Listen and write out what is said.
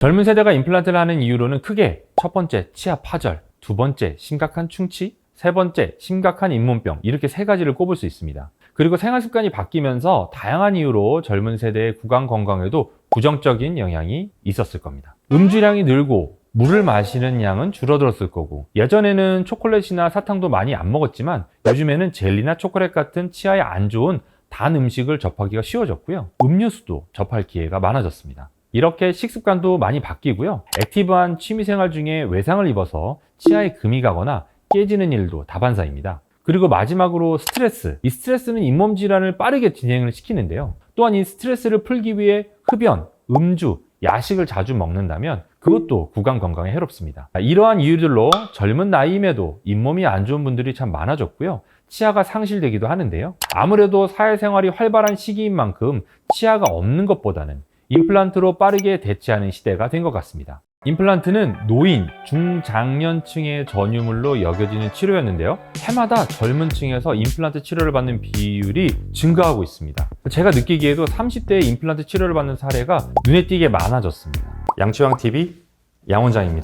젊은 세대가 임플란트를 하는 이유로는 크게 첫 번째 치아 파절, 두 번째 심각한 충치, 세 번째 심각한 잇몸병 이렇게 세 가지를 꼽을 수 있습니다. 그리고 생활 습관이 바뀌면서 다양한 이유로 젊은 세대의 구강 건강에도 부정적인 영향이 있었을 겁니다. 음주량이 늘고 물을 마시는 양은 줄어들었을 거고 예전에는 초콜릿이나 사탕도 많이 안 먹었지만 요즘에는 젤리나 초콜릿 같은 치아에 안 좋은 단 음식을 접하기가 쉬워졌고요. 음료수도 접할 기회가 많아졌습니다. 이렇게 식습관도 많이 바뀌고요. 액티브한 취미생활 중에 외상을 입어서 치아에 금이 가거나 깨지는 일도 다반사입니다. 그리고 마지막으로 스트레스. 이 스트레스는 잇몸 질환을 빠르게 진행을 시키는데요. 또한 이 스트레스를 풀기 위해 흡연, 음주, 야식을 자주 먹는다면 그것도 구강 건강에 해롭습니다. 이러한 이유들로 젊은 나이임에도 잇몸이 안 좋은 분들이 참 많아졌고요. 치아가 상실되기도 하는데요. 아무래도 사회생활이 활발한 시기인 만큼 치아가 없는 것보다는 임플란트로 빠르게 대체하는 시대가 된 것 같습니다. 임플란트는 노인, 중장년층의 전유물로 여겨지는 치료였는데요. 해마다 젊은 층에서 임플란트 치료를 받는 비율이 증가하고 있습니다. 제가 느끼기에도 30대에 임플란트 치료를 받는 사례가 눈에 띄게 많아졌습니다. 양치왕TV 양원장입니다.